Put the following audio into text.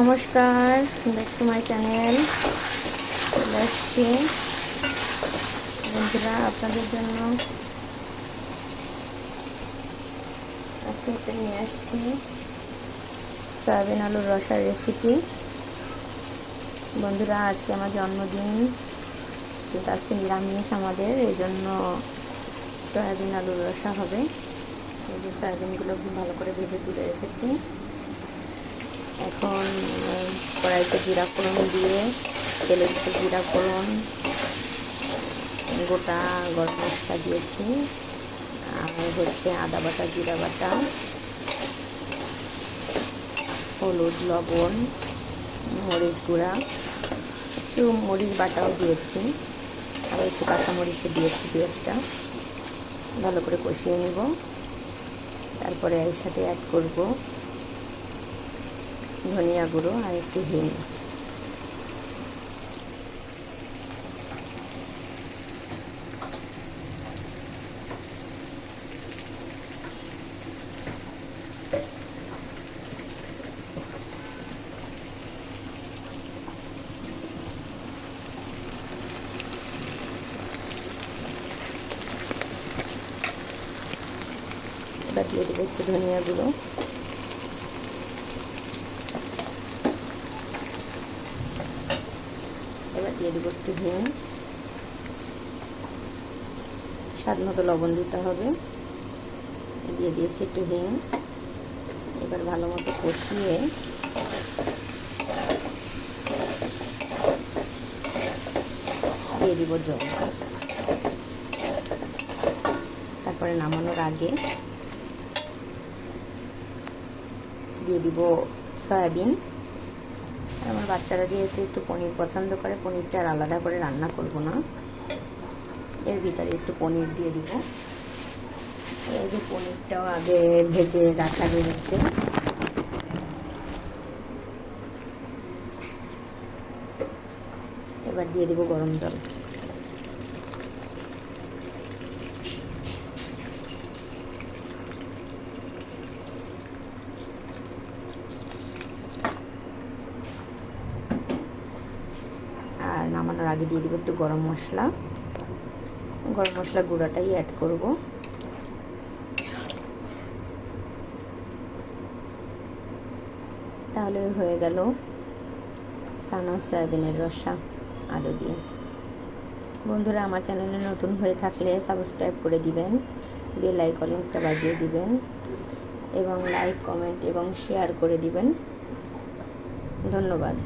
নমস্কার back to my channel চলে আসছি। বন্ধুরা, আপনাদের জন্য আজকে নিয়ে আসছি। সয়াবিন আলুর রসার রেসিপি বন্ধুরা, আজকে আমার জন্মদিন। কিন্তু আজকে নিরামিষ আমাদের, এই জন্য সয়াবিন আলুর রসা হবে। এই যে সয়াবিনগুলো ভালো করে ভেজে তুলে রেখেছি। এখন কড়াইতে জিরা ফোড়ন দিয়ে তেলের উপর জিরা ফোড়ন, গোটা গরম মশলা দিয়েছি। আর হচ্ছে আদা বাটা, জিরা বাটা, হলুদ, লবণ, মরিচ গুঁড়া, একটু মরিচ বাটাও দিয়েছি। আবার একটু কাঁচামরিচও দিয়েছি দু একটা। ভালো করে কষিয়ে নেব। তারপরে এর সাথে অ্যাড করব ধনিয়া গুঁড়ো আর একটু হিং। এবার দেবো একটু ধনিয়া গুঁড়ো। দিয়ে দেবো একটু হিং স্বাদ মতো লবণ দিতে হবে। দিয়ে দিয়েছি একটু হিং এবার ভালো মতো কষিয়ে দিয়ে দিব জল। তারপরে নামানোর আগে দিয়ে দিব সয়াবিন। আমার বাচ্চারা যেহেতু একটু পনির পছন্দ করে, পনিরটা আর আলাদা করে রান্না করব না। এর ভিতরে একটু পনির দিয়ে দিব। এই যে পনিরটাও আগে ভেজে রাখা রয়েছে। এবার দিয়ে দিব গরম জল। আর নামানোর আগে দিয়ে দিব একটু গরম মশলা। গরম মশলা গুঁড়াটাই অ্যাড করব। তাহলে হয়ে গেল সানা সয়াবিনের রসা আলু দিয়ে। বন্ধুরা, আমার চ্যানেলে নতুন হয়ে থাকলে সাবস্ক্রাইব করে দিবেন বেল আইকনটা বাজিয়ে দিবেন, এবং লাইক কমেন্ট এবং শেয়ার করে দিবেন। ধন্যবাদ।